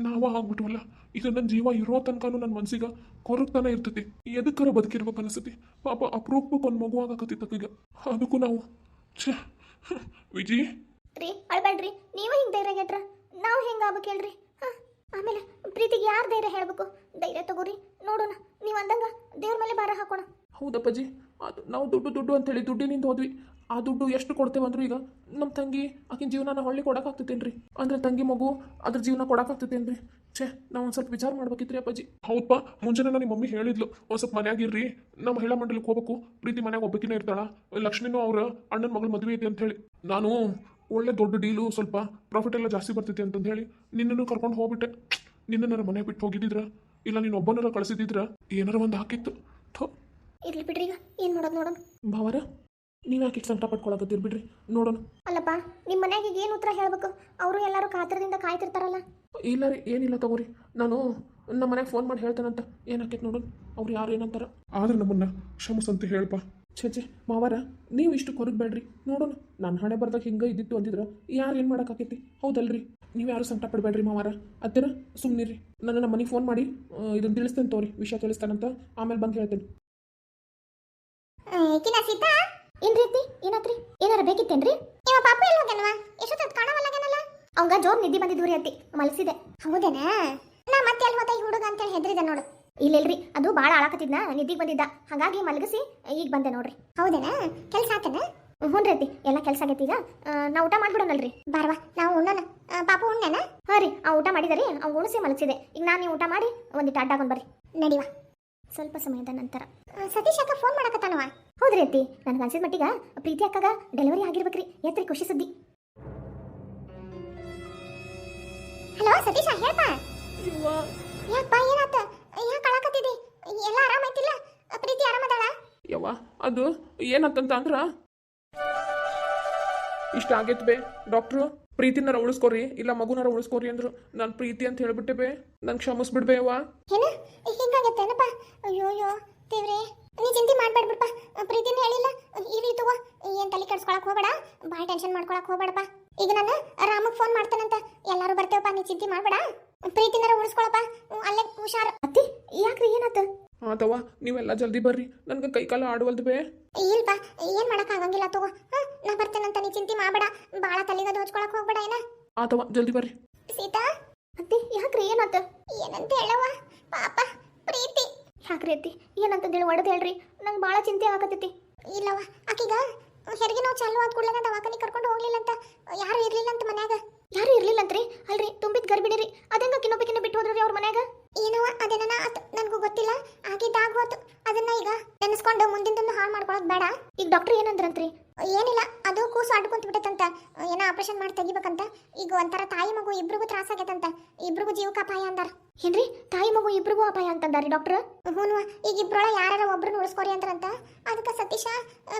B: ನಾವ ಆಗ್ಬಿಟ್ವಲ್ಲ ಇದು ನನ್ನ ಜೀವ ಇರೋ ತನಕನೂ ನನ್ನ ಮನ್ಸಿಗೆ ಕೊರಗ್ತಾನೆ ಇರ್ತೈತಿ. ಎದಕ್ಕರ ಬದುಕಿರ್ಬೇಕು ಅನಿಸ್ತೈತಿ. ಪಾಪ ಅಪರೂಪಕ್ಕೆ ಒಂದು ಮಗು ಆಗಕತ್ತಿತ್ತು ಈಗ ಅದಕ್ಕೂ ನಾವು ಛೇ ವಿಜಿ.
A: ರೀ ಅಳ್ಬೇಡ್ರಿ ನೀವು ಹಿಂಗೆ ಧೈರ್ಯ ಗೆಟ್ರ ನಾವು ಹೆಂಗೆ ಆಗ್ಬೇಕು ಹೇಳ್ರಿ ಆಮೇಲೆ ಪ್ರೀತಿಗೆ ಯಾರು ಧೈರ್ಯ ಹೇಳ್ಬೇಕು? ಧೈರ್ಯ ತಗೋರಿ ನೋಡೋಣ ನೀವು ಅಂದಂಗ ದೇವ್ರ ಮೇಲೆ ಭಾರ ಹಾಕೋಣ.
B: ಹೌದಪ್ಪಾಜಿ ಅದು ನಾವು ದುಡ್ಡು ದುಡ್ಡು ಅಂತೇಳಿ ದುಡ್ಡಿನಿಂದ ಹೋದ್ವಿ. ಆ ದುಡ್ಡು ಎಷ್ಟು ಕೊಡ್ತೇವೆ ಅಂದ್ರೂ ಈಗ ನಮ್ಮ ತಂಗಿ ಆಕಿನ ಜೀವನನ ಹೊಳ್ಳಿ ಕೊಡೋಕ್ಕಾಗ್ತೈತೇನು ರೀ ಅಂದ್ರೆ ತಂಗಿ ಮಗು ಅದ್ರ ಜೀವನ ಕೊಡೋಕ್ಕಾಗ್ತೈತೇನು ರೀ ಛೇ, ನಾವು ಒಂದು ಸ್ವಲ್ಪ ವಿಚಾರ ಮಾಡ್ಬೇಕಿತ್ರಿ ಅಪ್ಪಾಜಿ. ಹೌದಪ್ಪ ಮುಂಜಾನೆ ನಿಮ್ಮ ಮಮ್ಮಿ ಹೇಳಿದ್ಲು ಒಂದು ಸ್ವಲ್ಪ ಮನ್ಯಾಗ ಇರ್ರಿ ನಮ್ಮ ಮಹಿಳಾ ಮಂಡಲಕ್ಕೆ ಹೋಗ್ಬೇಕು. ಪ್ರೀತಿ ಮನ್ಯಾಗ ಒಬ್ಬಕಿನೇ ಇರ್ತಾಳ. ಲಕ್ಷ್ಮಿನೂ ಅವ್ರ ಅಣ್ಣನ ಮಗಳ ಮದುವೆ ಐತಿ ಅಂತ ಹೇಳಿ ನಾನು ಒಳ್ಳೆ ದೊಡ್ಡ ಡೀಲು ಸ್ವಲ್ಪ ಪ್ರಾಫಿಟ್ ಎಲ್ಲ ಜಾಸ್ತಿ ಬರ್ತೈತಿ ಅಂತಂದು ಹೇಳಿ ನಿನ್ನನ್ನು ಕರ್ಕೊಂಡು ಹೋಗ್ಬಿಟ್ಟೆ. ನಿನ್ನನ್ನಾರ ಮನೆ ಬಿಟ್ಟು ಹೋಗಿದ್ದಿದ್ರ? ಇಲ್ಲ ನೀನು ಒಬ್ಬನಾರ ಕಳಿಸಿದ್ರ ಏನಾರ ಒಂದು ಹಾಕಿತ್ತು. ಥೋ.
A: ಇರ್ಲಿ ಬಿಡ್ರಿ ಈಗ. ಏನು ಮಾಡೋದು ನೋಡೋಣ.
B: ಭಾವರ ನೀವು ಯಾಕೆ ಸಂಕಟ ಪಟ್ಕೊಳಕತ್ತೀರಿ ಬಿಡ್ರಿ? ನೋಡೋಣ.
A: ಅಲ್ಲಪ್ಪ ನಿಮ್ಮ ಮನ್ಯಾಗ ಈಗ ಏನು ಉತ್ತರ ಹೇಳ್ಬೇಕು? ಅವರು ಎಲ್ಲರೂ ಕಾತರದಿಂದ ಕಾಯ್ತಿರ್ತಾರಲ್ಲ.
B: ಇಲ್ಲ ರೀ ಏನಿಲ್ಲ ತಗೋರಿ. ನಾನು ನಮ್ಮ ಮನೆಗೆ ಫೋನ್ ಮಾಡಿ ಹೇಳ್ತೇನಂತ. ಏನಾಕೈತೆ ನೋಡೋಣ. ಅವ್ರು ಯಾರು ಏನಂತಾರ. ಆದ್ರೆ ನಮ್ಮನ್ನ ಕ್ಷಮಿಸಂತ ಹೇಳಪ್ಪ ಛೇ ಛೇ ಮಾವಾರ ನೀವು ಇಷ್ಟು ಕೊರಗಬೇಡ್ರಿ ನೋಡೋಣ. ನನ್ನ ಹಣೆ ಬರ್ದಾಗ ಹಿಂಗೆ ಇದ್ದಿತ್ತು ಅಂದಿದ್ರೆ ಯಾರು ಏನು ಮಾಡೋಕ್ಕಾಕೈತಿ? ಹೌದಲ್ರಿ. ನೀವು ಯಾರು ಸಂಕಟ ಪಡಬೇಡ್ರಿ ಮಾವಾರ. ಅತ್ತಿರ ಸುಮ್ಮನಿರಿ ನನ್ನ ನಮ್ಮ ಮನೆಗೆ ಫೋನ್ ಮಾಡಿ ಇದನ್ನು ತಿಳಿಸ್ತೇನೆ ತೋರಿ ವಿಷಯ ತಿಳಿಸ್ತಾನಂತ ಆಮೇಲೆ ಬಂದು ಹೇಳ್ತೇನೆ.
A: ಏಕಿನ ಸೀತಾ? ಏನ್ ರೀತಿ ಏನಾತ್ರಿ? ಏನಾರ ಬೇಕಿತ್ತೇನ್ರಿ? ಇವ ಪಾಪ ಎಲ್ಲ ಹೋಗ್ಯಾನವ? ಎಷ್ಟೊತ್ತ ಕಾಣವಲ್ಲಗನಲ್ಲ ಅವಂಗ ಜೋರ್ ನಿದ್ದಿ ಬಂದಿದ್ವು ರೀ ಅತ್ತಿ. ಮಲಸಿದೆ. ಹೌದೇನಾ? ನಾ ಮತ್ತೆ ಎಲ್ಲಿ ಹೋದ? ಈ ಹುಡುಗ ಅಂತೇಳಿ ಹೆದ್ರಿದೆ ನೋಡು. ಇಲ್ಲಿಲ್ರಿ ಅದು ಭಾಳ ಆಳಾಕತ್ತಿದ್ನ ನಿದ್ದಿಗೆ ಬಂದಿದ್ದ. ಹಾಗಾಗಿ ಮಲಗಿಸಿ ಈಗ ಬಂದೆ ನೋಡ್ರಿ. ಹೌದೇನಾ? ಕೆಲಸ ಆತನ? ಹ್ಞೂ ರೀ ಎಲ್ಲ ಕೆಲಸ ಆಗೈತಿ ಈಗ. ಆ, ನಾ ಊಟ ಮಾಡ್ಬಿಡೋಣಲ್ರಿ ಬಾರ್ವಾ ನಾವು ಉಣ್ಣೋಣ. ಪಾಪ ಉಣ್ಣೆನ? ಹಾಂ ರೀ ಆ ಊಟ ಮಾಡಿದರಿ ಅವ್ನು ಉಣಿಸಿ ಮಲಗಿಸಿದೆ ಈಗ ನಾನು ನೀವು ಊಟ ಮಾಡಿ ಒಂದಿಟ್ಟು ಅಡ್ಡಾಗೊಂಡ್ ಬರ್ರಿ. ನಡಿವಾ ಸ್ವಲ್ಪ ಸಮಯದ ನಂತರ. ಸತೀಶ್ ಅಕ್ಕ ಫೋನ್ ಮಾಡಕತ್ತಾನವ ಹೌದ್ರಿ ಅತ್ತಿ ನನಗೆ ಅನ್ಸಿದ ಮಟ್ಟಿಗ ಪ್ರೀತಿ ಅಕ್ಕಗ ಡೆಲಿವರಿ ಆಗಿರ್ಬೇಕ್ರಿ. ಎತ್ರಿ ಖುಷಿ ಸುದ್ದಿ. ಹಲೋ ಸತೀಶ ಹೇಳಪ್ಪ ಯಾಕಪ್ಪ ಏನಾತ? ಯಾಕೆ ಕಳಕತ್ತಿದಿ ಎಲ್ಲ ಆರಾಮೈತಿಲ್ಲ ಪ್ರೀತಿ ಆರಾಮದಾಳ
B: ಯವ್ವ ಅದು ಏನಂತಂತ ಅಂದ್ರ? ಇಷ್ಟ ಆಗೈತ್ ಬೇ ಡಾಕ್ಟ್ರು ಪ್ರೀತಿನಾರ ಉಳಿಸ್ಕೊರಿ ಇಲ್ಲ ಮಗುನಾರ ಉಳಿಸ್ಕೊರಿ ಅಂದ್ರು. ನಾನು ಪ್ರೀತಿ ಅಂತ ಹೇಳ್ಬಿಟ್ಟೆ ಬೇ ನನ್ ಕ್ಷಮಿಸ್ಬಿಡ್ಬೇ ಏನು
A: ಏನ? ಹಿಂಗಾಗತ್ತೇನಪ್ಪ ಅಯ್ಯೋ ಅಯ್ಯೋ ದೇವ್ರೆ ನೀ ಚಿಂತೆ ಮಾಡ್ಬೇಡ್ಬಿಡ್ಪ ಪ್ರೀತಿನ ಹೇಳಿಲ್ಲ. ಇಲ್ಲಿ ತಗೋ. ಏನ್ ತಲೆ ಕೆಡ್ಸ್ಕೊಳಕ್ ಹೋಗ್ಬೇಡ. ಭಾಳ ಟೆನ್ಷನ್ ಮಾಡ್ಕೊಳಕ್ ಹೋಗ್ಬೇಡಪ್ಪ. ಈಗ ನಾನು ರಾಮಗ್ ಫೋನ್ ಮಾಡ್ತಾನಂತ. ಎಲ್ಲಾರು ಬರ್ತೇವಪ್ಪ ನೀ ಚಿಂತೆ ಮಾಡ್ಬೇಡ. ಪ್ರೀತಿನಾರ ಉಳಿಸ್ಕೊಳಪ್ಪ. ಅಲ್ಲೇ ಹುಷಾರ್. ಅತ್ತಿ ಯಾಕ್ರಿ ಏನಾತ?
B: ಆತವ್ವ ನೀವೆಲ್ಲ ಜಲ್ದಿ ಬರ್ರಿ. ನನ್ಗೆ ಕೈ ಕಾಲ ಆಡುವಲ್ದು ಬೇ.
A: ಇಲ್ಪ ಏನ್ ಮಾಡಕ್ ಆಗಂಗಿಲ್ಲ ತಗೋ. ಹಾ ನಾ ಬರ್ತೇನಂತ ನೀ ಚಿಂತೆ ಮಾಡಬೇಡ. ಬಾಳ ತಲೆಗ ದೋಚ್ಕೊಳಕ್ ಹೋಗ್ಬೇಡ ಏನ?
B: ಆತವ್ವ ಜಲ್ದಿ ಬರ್ರಿ.
A: ಸೀತಾ? ಅತ್ತಿ ಯಾಕ್ರಿ ಏನಾತ? ಏನಂತ ಹೇಳವ್ವ? ಪಾಪ ಪ್ರೀತಿ. ಯಾಕ್ರಿ ಅತ್ತಿ ಏನಂತ ಹೇಳಿ ಒಡದ್ ಹೇಳ್ರಿ. ನಂಗೆ ಭಾಳ ಚಿಂತೆ ಆಗತ್ತೈತಿ ಇಲ್ಲವ ಆಕೀಗ ಹೆರಿಗೆ ನೋವು ಚಾಲು ಆದ ಕೂಡಲೇ ದವಾಖಾನೆ ಕರ್ಕೊಂಡು ಹೋಗ್ಲಿಲ್ಲ ಅಂತ ಯಾರು ಇರ್ಲಿಲ್ಲ ಅಂತ ಮನ್ಯಾಗ? ಯಾರು ಇರ್ಲಿಲ್ಲ ಅಂತ್ರಿ ಅಲ್ರಿ ತುಂಬಿದ ಗರ್ಭಿಣಿ ರೀ ಅದಂಗ ಕಿನ್ನೊಬ್ಬಕಿನ್ನ ಬಿಟ್ಟು ಹೋದ್ರಿ ಅವ್ರ ಮನ್ಯಾಗ? ಏನವ ಅದೇನ ಆತ್ ನನಗೂ ಗೊತ್ತಿಲ್ಲ. ಆಗಿದ್ದಾಗ ಹೋತು. ಅದನ್ನ ಈಗ ನೆನೆಸ್ಕೊಂಡು ಮುಂದಿನ ಹಾಳು ಮಾಡ್ಕೊಳಕ್ ಬೇಡ. ಈಗ ಡಾಕ್ಟರ್ ಏನಂದ್ರಂತ್ರಿ? ಏನಿಲ್ಲ ಅದು ಕೂಸು ಅಡ್ಕೊಂತ ಬಿಟ್ಟೈತಂತ. ಏನೋ ಆಪರೇಷನ್ ಮಾಡಿ ತೆಗಿಬೇಕಂತ. ಈಗ ಒಂಥರ ತಾಯಿ ಮಗು ಇಬ್ರಿಗೂ ತ್ರಾಸ ಆಗೈತಂತ. ಇಬ್ರಿಗೂ ಜೀವಕ್ಕೆ ಅಪಾಯ ಅಂದಾರ. ಏನ್ರಿ ತಾಯಿ ಮಗು ಇಬ್ರಿಗೂ ಅಪಾಯ ಅಂತಂದಾರಿ ಡಾಕ್ಟರ್ ಹ್ಞೂ ಈಗ ಇಬ್ರೊಳ ಯಾರು ಒಬ್ರನ್ನ ಉಳಿಸ್ಕೊರಿ ಅಂತ ಅದಕ್ಕೆ ಸತೀಶ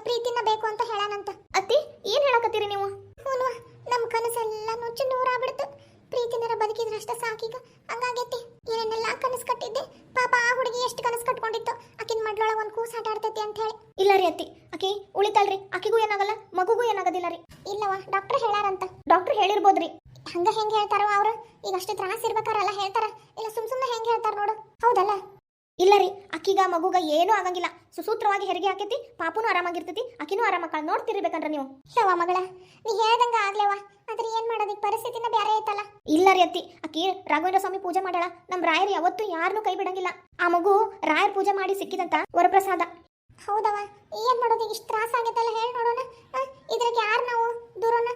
A: ಪ್ರೀತಿನ ಬೇಕು ಅಂತ ಹೇಳಾನಂತ. ಅತ್ತಿ ಏನು ಹೇಳಕತ್ತೀರಿ ನೀವು? ಹ್ಞೂ ನಮ್ಮ ಕನಸೆಲ್ಲ ನುಚ್ಚು ನೂರಾಗ್ಬಿಡ್ತು ಪ್ರೀತಿನರ ಬದುಕಿದ್ರೆ ಅಷ್ಟ ಸಾಕೀಗ ಹಂಗಾಗೈತಿ. ಏನೇನೆಲ್ಲ ಕನಸು ಕಟ್ಟಿದ್ದೆ? ಪಾಪ ಆ ಹುಡುಗಿ ಎಷ್ಟು ಕನಸು ಕಟ್ಕೊಂಡಿತ್ತು. ಆಕಿನ ಮಡ್ಲೊಳಗೆ ಒಂದು ಕೂಸು ಆಟ ಆಡ್ತೈತಿ ಅಂತ ಹೇಳಿ. ಇಲ್ಲ ರೀ ಅತ್ತಿ. ಆಕಿ ಉಳಿತಲ್ರಿ ಆಕಿಗೂ ಏನಾಗಲ್ಲ ಮಗುಗೂ ಏನಾಗೋದಿಲ್ಲ ರೀ.
C: ಇಲ್ಲವ ಡಾಕ್ಟರ್ ಹೇಳಾರಂತ. ಡಾಕ್ಟರ್ ಹೇಳಿರ್ಬೋದ್ರಿ. ಹಂಗ ಹೆಂಗೆ ಹೇಳ್ತಾರೋ ಅವ್ರು? ಈಗ ಅಷ್ಟು ತ್ರಾಸ ಇರ್ಬೇಕಾರಲ್ಲ ಹೇಳ್ತಾರ? ಇಲ್ಲ ಸುಮ್ ಸುಮ್ನೆ ಹೆಂಗ್ ಹೇಳ್ತಾರ ನೋಡು. ಹೌದಲ್ಲ? ಇಲ್ಲ ರೀ ಅಕ್ಕಿಗ ಮಗುಗ ಏನೂ ಆಗಂಗಿಲ್ಲ. ಸುಸೂತ್ರವಾಗಿ ಹೆರಿಗೆ ಹಾಕೈತಿ ಪಾಪುನು ಆರಾಮಾಗಿರ್ತೈತಿ ಅಕ್ಕಿನೂ ಆರಾಮಕ್ಕಳ ನೋಡ್ತಿರ್ಬೇಕಂದ್ರ ನೀವು. ಶವ ಮಗಳ ನೀ ಹೇಳ್ದಂಗ ಆಗ್ಲೇವ ಆದ್ರೆ ಏನ್ ಮಾಡೋದಕ್ಕೆ ಪರಿಸ್ಥಿತಿನ ಬ್ಯಾರೆ ಐತಲ್ಲ. ಇಲ್ಲ ರೀ ಅತ್ತಿ ಅಕ್ಕಿ ರಾಘವೇಂದ್ರ ಸ್ವಾಮಿ ಪೂಜೆ ಮಾಡಾಳ ನಮ್ ರಾಯರು ಯಾವತ್ತೂ ಯಾರನ್ನೂ ಕೈ ಬಿಡಂಗಿಲ್ಲ. ಆ ಮಗು ರಾಯರ್ ಪೂಜೆ ಮಾಡಿ ಸಿಕ್ಕಿದಂತ ವರಪ್ರಸಾದ. ಹೌದವ ಏನ್ ಮಾಡೋದು ಇಷ್ಟ ತ್ರಾಸ ಆಗೈತಲ್ಲ ಹೇಳಿ ನೋಡೋಣ. ಇದ್ರಾಗ ಯಾರು ನಾವು ದೂರೋಣ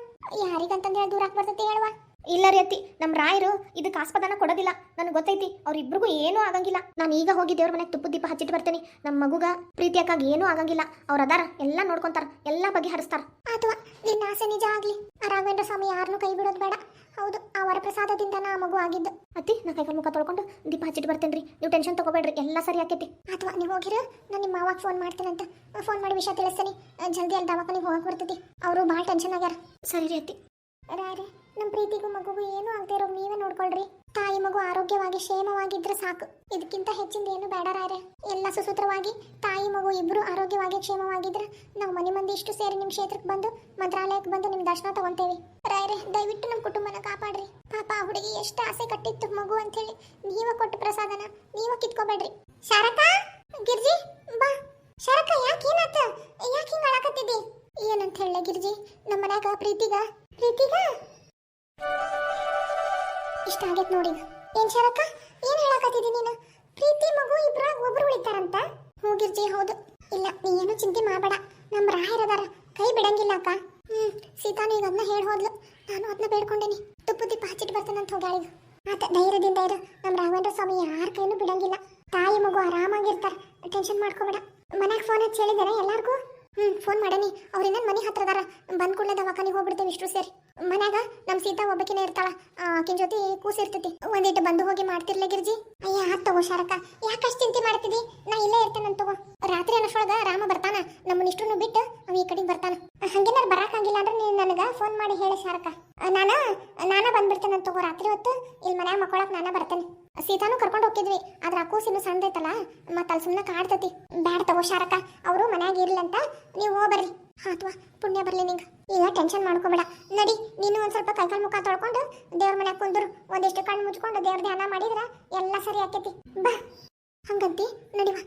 C: ಯಾರಿಗಂತಂದ್ರೆ ದೂರ ಬರ್ತೈತಿ ಹೇಳುವ. ಇಲ್ಲ ರೀ ಅತ್ತಿ ನಮ್ಮ ರಾಯರು ಇದಕ್ಕೆ ಆಸ್ಪದನ ಕೊಡೋದಿಲ್ಲ. ನನಗೆ ಗೊತ್ತೈತಿ ಅವ್ರಿಬ್ರಿಗೂ ಏನೂ ಆಗಂಗಿಲ್ಲ. ನಾನು ಈಗ ಹೋಗಿ ದೇವ್ರ ಮನೆಗೆ ತುಪ್ಪದ ದೀಪ ಹಚ್ಚಿಟ್ಟು ಬರ್ತೇನೆ. ನಮ್ಮ ಮಗುಗ ಪ್ರೀತಿಯಕ್ಕಾಗಿ ಏನೂ ಆಗಂಗಿಲ್ಲ. ಅವ್ರು ಅದಾರ ಎಲ್ಲ ನೋಡ್ಕೊಂತಾರ ಎಲ್ಲ ಬಗೆಹರಿಸ್ತಾರ. ಅಥವಾ ನಿನ್ನ ಆಸೆ ನಿಜ ಆಗ್ಲಿ. ಆ ರಾಘವೇಂದ್ರ ಸ್ವಾಮಿ ಯಾರನ್ನೂ ಕೈ ಬಿಡೋದು ಬೇಡ. ಹೌದು ಆ ವರಪ್ರಸಾದದಿಂದ ನಾ ಮಗು ಆಗಿದ್ದು. ಅತ್ತಿ ನಾ ಕೈಕಾಲು ಮುಖ ತೊಳ್ಕೊಂಡು ದೀಪ ಹಚ್ಚಿಟ್ಟು ಬರ್ತೇನೆ ರೀ ನೀವು ಟೆನ್ಷನ್ ತಗೋಬೇಡ್ರಿ ಎಲ್ಲ ಸರಿ ಆಕೈತಿ. ಅಥವಾ ನೀವು ಹೋಗಿರ ನಾನು ನಿಮ್ಮ ಮಾವಾಗ ಫೋನ್ ಮಾಡ್ತೇನಂತ. ಫೋನ್ ಮಾಡಿ ವಿಷಯ ತಿಳಿಸ್ತೀನಿ. ಜಲ್ದಿ ಅಲ್ಲಿ ದವಾಖಾನಿಗೆ ಹೋಗಕ್ಕೆ ಬರ್ತೈತಿ. ಅವರು ಭಾಳ ಟೆನ್ಷನ್ ಆಗ್ಯಾರ. ಸರಿ ರೀ ಅತ್ತಿ. ರಾಯ್ರೆ. ನಮ್ಮ ಪ್ರೀತಿಗೂ ಮಗುಗೂ ಏನು ಆಗದೆ ಇರೋ ನೀವೇ ನೋಡ್ಕೊಳ್ರಿ. ತಾಯಿ ಮಗು ಆರೋಗ್ಯವಾಗಿ, ಕ್ಷೇಮವಾಗಿದ್ರೆ ಸಾಕು. ಇದಕ್ಕಿಂತ ಹೆಚ್ಚಿಂದ ಏನು ಬೇಡ ರಾಯರೆ. ಎಲ್ಲ ಸುಸೂತ್ರವಾಗಿ ತಾಯಿ ಮಗು ಇಬ್ಬರು ಆರೋಗ್ಯವಾಗಿ, ಕ್ಷೇಮವಾಗಿದ್ರೆ ನಾವು ಮನೆ ಮಂದಿ ಇಷ್ಟು ಸೇರಿ ನಿಮ್ಮ ಕ್ಷೇತ್ರಕ್ಕೆ ಬಂದು, ಮಂತ್ರಾಲಯಕ್ಕೆ ಬಂದು ನಿಮ್ಮ ದರ್ಶನ ತಗೊಂತೇವೆ. ರಾಯರೆ, ದಯವಿಟ್ಟು ನಮ್ಮ ಕುಟುಂಬನ ಕಾಪಾಡ್ರಿ. ಪಾಪ ಹುಡುಗಿ ಎಷ್ಟು ಆಸೆ ಕಟ್ಟಿತ್ತು ಮಗು ಅಂತ ಹೇಳಿ ನೀವ ಕೊಟ್ಟು ಪ್ರಸಾದನ ನೀವ ಕಿತ್ಕೋಬೇಡ್ರಿ. ಶಾರಕ ಗಿರ್ಜಿ, ಬಾ. ಶಾರಕ ಯಾಕೆ ಏನಾತ? ಯಾಕೆ ಹಿಂಗ ಅಳಕತ್ತಿದ್ದಿ? ಏನಂತ ಹೇಳ ಗಿರ್ಜಿ? ನಮ್ಮ ಮನ್ಯಾಗ ಪ್ರೀತಿಗ? ಪ್ರೀತಿಗ? ಇಷ್ಟ ಆಗೈತ್ ನೋಡಿ. ಏನ್ ಶರಕ ಏನ್ ಹೇಳಕತ್ತಿದಿ ನೀನು? ಪ್ರೀತಿ, ಮಗು, ಇಬ್ರಾಗ ಒಬ್ರು ಉಳಿತಾರಂತ? ಹೋಗಿರ್ಜಿ ಗಿರ್ಜಿ, ಹೌದು. ಇಲ್ಲ, ನೀ ಏನು ಚಿಂತೆ ಮಾಡಬೇಡ ನಮ್ಮ ರಾಯರದಾರ ಕೈ ಬಿಡಂಗಿಲ್ಲ ಅಕ್ಕ ಹ್ಮ್ ಸೀತಾನು ಈಗ ಅದನ್ನ ಹೇಳಿ ಹೋದ್ಲು ನಾನು ಅದನ್ನ ಬೇಡ್ಕೊಂಡೇನಿ ತುಪ್ಪ ದೀಪ ಹಚ್ಚಿಟ್ಟು ಬರ್ತಾನಂತ ಹೋಗ್ಯಾಳಿಗ ಆತ ಧೈರ್ಯದಿಂದ ಇರು ನಮ್ಮ ರಾಘವೇಂದ್ರ ಸ್ವಾಮಿ ಯಾರ ಕೈನೂ ಬಿಡಂಗಿಲ್ಲ ತಾಯಿ ಮಗು ಆರಾಮಾಗಿರ್ತಾರ ಟೆನ್ಷನ್ ಮಾಡ್ಕೋಬೇಡ ಮನ್ಯಾಗ ಫೋನ್ ಹಚ್ಚಿ ಹೇಳಿದಾರೆ ಎಲ್ಲಾರ್ಗೂ ಹ್ಮ್ ಫೋನ್ ಮಾಡೇನಿ ಅವ್ರಿಂದ ಮನೆ ಹತ್ರ ಅದಾರ ಬಂದ್ ಕೂಡಲೇ ದವಾಖಾನಿಗೆ ಹೋಗ್ಬಿಡ್ತೇವೆ ಇಷ್ಟು ಸೇರಿ ಮನ್ಯಾಗ ನಮ್ ಸೀತಾ ಒಬ್ಬಕಿನ ಇರ್ತಾಳ ಆಕಿನ ಜೊತೆ ಕೂಸ್ ಇರ್ತೈತಿ ಒಂದಿಟ್ಟು ಬಂದು ಹೋಗಿ ಮಾಡ್ತಿರ್ಲ ಗಿರ್ಜಿ ಅಯ್ಯ ಆತ್ ತಗೋ ಶಾರಕ ಯಾಕಷ್ಟು ಚಿಂತೆ ಮಾಡ್ತಿದಿ ನಾ ಇಲ್ಲೇ ಇರ್ತೇನಂತ ತಗೋ. ರಾತ್ರಿ ಅನ್ನಷ್ಟೊಳಗ ರಾಮ ಬರ್ತಾನ, ನಮ್ಮನ್ನ ಇಷ್ಟನ್ನು ಬಿಟ್ಟು ಅವ ಈ ಕಡೆಗೆ ಬರ್ತಾನ. ಹಂಗೇನಾರು ಬರಾಕಂಗಿಲ್ಲ ಅಂದ್ರೆ ನೀನ್ ನನಗ ಫೋನ್ ಮಾಡಿ ಹೇಳಿ ಶಾರಕ. ನಾನ ನಾನ ಬಂದ್ಬಿಡ್ತೇನಂತ ತಗೋ. ರಾತ್ರಿ ಹೊತ್ತು ಇಲ್ಲಿ ಮನ್ಯಾಗ ಮಕ್ಕೊಳಕ್ ನಾನ ಬರ್ತೇನೆ. ಸೀತಾನು ಕರ್ಕೊಂಡು ಹೋಗಿದ್ವಿ ಆದ್ರ ಆ ಕೂಸಿನ ಸಣ್ಣದೈತಲ್ಲ ಮತ್ತ ಅಲ್ಲಿ ಸುಮ್ಮನೆ ಕಾಡ್ತತಿ. ಬ್ಯಾಡ್ ತಗೋ ಶಾರಕ, ಅವರು ಮನ್ಯಾಗ ಇರ್ಲಂತ ನೀವು ಹೋಗ್ಬರ್ರಿ ಅಥವಾ ಪುಣ್ಯ ಬರ್ಲಿ ನಿಂಗ. ಈಗ ಟೆನ್ಷನ್ ಮಾಡ್ಕೋಬೇಡ. ನಡಿ, ನೀನು ಒಂದ್ ಸ್ವಲ್ಪ ಕೈಕಾಲು ಮುಖ ತೊಳ್ಕೊಂಡು ದೇವ್ರ ಮನ್ಯಾಗ ಕುಂದ್ರು. ಒಂದಿಷ್ಟು ಕಣ್ಣು ಮುಚ್ಕೊಂಡು ದೇವ್ರ ಧ್ಯಾನ ಮಾಡಿದ್ರ ಎಲ್ಲ ಸರಿ ಆಕೈತಿ. ಬಾ. ಹಂಗಂತಿ ನಡಿವಾ